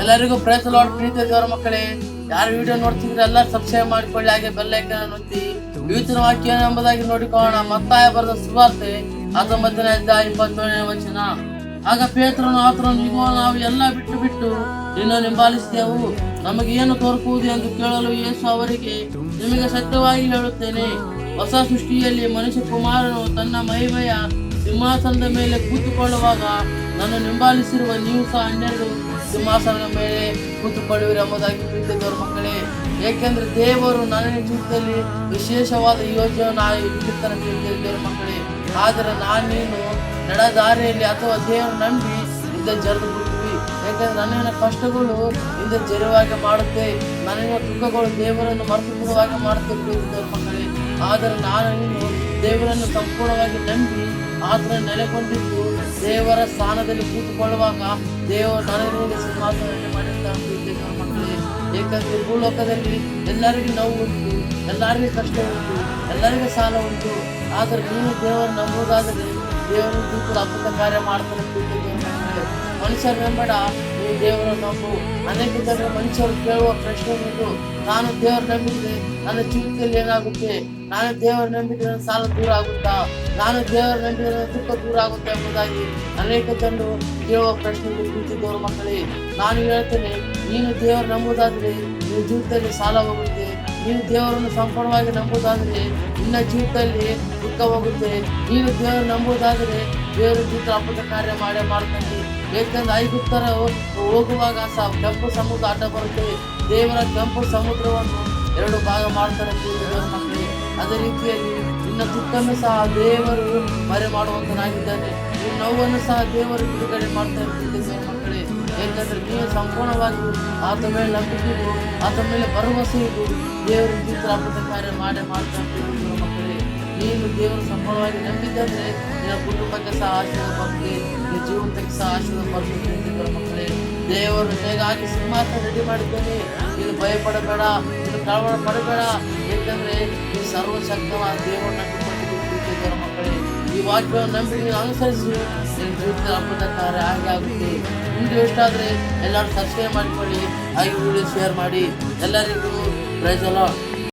ಎಲ್ಲರಿಗೂ ಪ್ರಯತ್ನ ಲಾರ್ಡ್ ಪ್ರೀತಿ ದೇವರ ಮಕ್ಕಳೇ, ಯಾರು ವಿಡಿಯೋ ನೋಡ್ತಿದ್ರೆ ಎಲ್ಲ ಸಬ್ಸ್ಕ್ರೈಬ್ ಮಾಡಿಕೊಳ್ಳಿ, ಹಾಗೆ ಬೆಲ್ಲೈಕನ್ ಒತ್ತಿ. ವಿವಿಧ ವಾಕ್ಯ ಎಂಬುದಾಗಿ ನೋಡಿಕೊಳ್ಳೋಣ. ಮತ್ತಾಯ ಬರೆದ ಸುವಾರ್ತೆ ಹತ್ತೊಂಬತ್ತನೇ ಅಧ್ಯಾಯ ಇಪ್ಪತ್ತೇಳನೇ ವಚನ. ಆಗ ಪೇತ್ರನು ಆತನು ಇಗೋ, ನಾವು ಎಲ್ಲ ಬಿಟ್ಟು ಬಿಟ್ಟು ನಿನ್ನ ನಿಂಬಾಲಿಸಿದೆವು ನಮಗೆ ಏನು ತೋರ್ಪುವುದು ಎಂದು ಕೇಳಲು ಯೇಸು ಅವರಿಗೆ ನಿಮಗೆ ಸತ್ಯವಾಗಿ ಹೇಳುತ್ತೇನೆ. ಹೊಸ ಸೃಷ್ಟಿಯಲ್ಲಿ ಮನುಷ್ಯ ಕುಮಾರನು ತನ್ನ ಮಹಿಮೆಯ ಸಿಂಹಾಸನದ ಮೇಲೆ ಕೂತುಕೊಳ್ಳುವಾಗ ನನ್ನ ಹಿಂಬಾಲಿಸಿರುವ ನೀವು ಸಹ ಹನ್ನೆರಡು ಸಿಂಹಾಸನದ ಮೇಲೆ ಕೂತುಕೊಳ್ಳುವಿರಿ ಎಂಬುದಾಗಿ ಪ್ರೀತಿದವರು ಮಕ್ಕಳೇ. ಏಕೆಂದರೆ ದೇವರು ನನ್ನ ಜೀವಿತದಲ್ಲಿ ವಿಶೇಷವಾದ ಯೋಜನೆ ಇಟ್ಟಿರ್ತಾನೆ ಪ್ರೀತಿದವರು ಮಕ್ಕಳೇ. ಆದರೆ ನಾನೇನು ನೀನು ನಡೆದಾರಿಯಲ್ಲಿ ಅಥವಾ ದೇವರು ನಂಬಿ ಇದ್ದ ಜರಿದು ಬಿಡ್ತೀವಿ ಏಕೆಂದರೆ ನನ್ನಿನ ಕಷ್ಟಗಳು ಇಂದ ಜರುವಾಗಿ ಮಾಡುತ್ತೆ. ನನ್ನಿನ ದುಃಖಗಳು ದೇವರನ್ನು ಮರೆತು ಬಿಡುವಾಗ ಮಾಡುತ್ತೆ ಪ್ರೀತಿದವರು ಮಕ್ಕಳೇ. ಆದರೆ ನಾನು ದೇವರನ್ನು ಸಂಪೂರ್ಣವಾಗಿ ನಂಬಿ ಆತನ ನೆಲೆಗೊಂಡಿದ್ದು ದೇವರ ಸ್ಥಾನದಲ್ಲಿ ಕೂತುಕೊಳ್ಳುವಾಗ ದೇವರು ನನಗೆ ಸಿಂಹಾಸನದಲ್ಲಿ ಮಾಡಿರ್ತಾನೆ ಏಕೆಂದರೆ ಭೂಲೋಕದಲ್ಲಿ ಎಲ್ಲರಿಗೂ ನೋವು ಉಂಟು ಎಲ್ಲರಿಗೂ ಕಷ್ಟ ಉಂಟು ಎಲ್ಲರಿಗೂ ಸಾಲ ಉಂಟು ಆದರೆ ನೀನು ದೇವರು ನಂಬುವುದಾದರೆ ದೇವರು ಕೂತು ಅದ್ಭುತ ಕಾರ್ಯ ಮಾಡ್ತಾನೆ ಮನುಷ್ಯರ ಬೇಡ ದೇವರ ನಂಬು ಅನೇಕ ಜನರು ಮನುಷ್ಯರು ಕೇಳುವ ಪ್ರಶ್ನೆ ಇದು. ನಾನು ದೇವರ ನಂಬಿದ್ರೆ ನನ್ನ ಜೀವಿತದಲ್ಲಿ ಏನಾಗುತ್ತೆ? ನಾನು ದೇವರ ನಂಬಿದ್ರೆ ಸಾಲ ದೂರ ಆಗುತ್ತಾ? ನಾನು ದೇವರ ನಂಬಿದ್ರೆ ದುಃಖ ದೂರ ಆಗುತ್ತೆ ಎಂಬುದಾಗಿ ಅನೇಕ ಜನರು ಕೇಳುವ ಪ್ರಶ್ನೆ ಕೂತಿದ್ದವರು ಮಕ್ಕಳೇ, ನಾನು ಹೇಳ್ತೇನೆ, ನೀನು ದೇವರ ನಂಬುದಾದ್ರೆ ನಿನ್ನ ಜೀವಿತದಲ್ಲಿ ಸಾಲ ಹೋಗುತ್ತೆ. ನೀನು ದೇವರನ್ನು ಸಂಪೂರ್ಣವಾಗಿ ನಂಬುದಾದ್ರೆ ನಿನ್ನ ಜೀವಿತದಲ್ಲಿ ದುಃಖ ಹೋಗುತ್ತೆ. ನೀನು ದೇವರು ನಂಬುದಾದ್ರೆ ದೇವರ ಜೀವಿತ ಅಪ್ಪದ ಕಾರ್ಯ ಮಾಡೇ, ಮಾಡ್ತಾನೆ. ಏಕೆಂದ್ರೆ ಐಗುಪ್ತರ ಹೋಗುವಾಗ ಸಹ ಕೆಂಪು ಸಮುದ್ರ ಅಡ್ಡ ಬರುತ್ತೆ ದೇವರ ಕೆಂಪು ಸಮುದ್ರವನ್ನು ಎರಡು ಭಾಗ ಮಾಡ್ತಾರೆ ಅದೇ ರೀತಿಯಲ್ಲಿ ನಿನ್ನ ದುಃಖನ್ನು ಸಹ ದೇವರು ಮರೆ ಮಾಡುವಂತನಾಗಿದ್ದಾನೆ ನಿನ್ನ ನೋವನ್ನು ಸಹ ದೇವರು ಬಿಡುಗಡೆ ಮಾಡ್ತಾ ದೇವರ ಮಕ್ಕಳೇ ಏಕೆಂದ್ರೆ ನೀವು ಸಂಪೂರ್ಣವಾಗಿ ಆತ ಮೇಲೆ ನಂಬಿಕೆ ಇಡು, ಆತ ಮೇಲೆ ಭರವಸೆ ಇದ್ದು ದೇವರು ಚಿತ್ರ ಕಾರ್ಯ ಮಾಡೇ ಮಾಡ್ತಾ ಮಕ್ಕಳೇ ನೀನು ದೇವರು ಸಂಭವವಾಗಿ ನಂಬಿದ್ದಂದ್ರೆ ನಿನ್ನ ಕುಟುಂಬಕ್ಕೆ ಸಹ ಆಶೀರ್ವಾದ ಬರ್ತದೆ ನಿನ್ನ ಜೀವನಕ್ಕೆ ಸಹ ಆಶೀರ್ವಾದ ಬರ್ತದೆ ಮಕ್ಕಳೇ. ದೇವರು ಹೇಗಾಗಿ ಸಿಂಹಾಸನ ರೆಡಿ ಮಾಡಿದ್ದೇನೆ. ನೀನು ಭಯಪಡಬೇಡ, ನೀನು ಕಳವಳ ಪಡಬೇಡ. ಏಕೆಂದ್ರೆ ಈ ಸರ್ವಶಕ್ತವಾದ ದೇವರನ್ನ ನಂಬಿಕೊಂಡಿದ್ದು ಮಕ್ಕಳೇ. ಈ ವಾಕ್ಯವನ್ನು ನಂಬಿ ನೀನು ಅನುಸರಿಸಿ. ನಿನ್ನ ಜೀವಿತದ ಅದ್ಭುತ ಕಾರ್ಯ ಹಾಗೆ ಆಗುತ್ತೆ. ವಿಡಿಯೋ ಇಷ್ಟ ಎಲ್ಲರೂ ಸಬ್ಸ್ಕ್ರೈಬ್ ಮಾಡಿಕೊಳ್ಳಿ, ಹಾಗೆ ವಿಡಿಯೋ ಶೇರ್ ಮಾಡಿ. ಎಲ್ಲರಿಗೂ ಪ್ರೈಸ್ ಅಲ್ಲ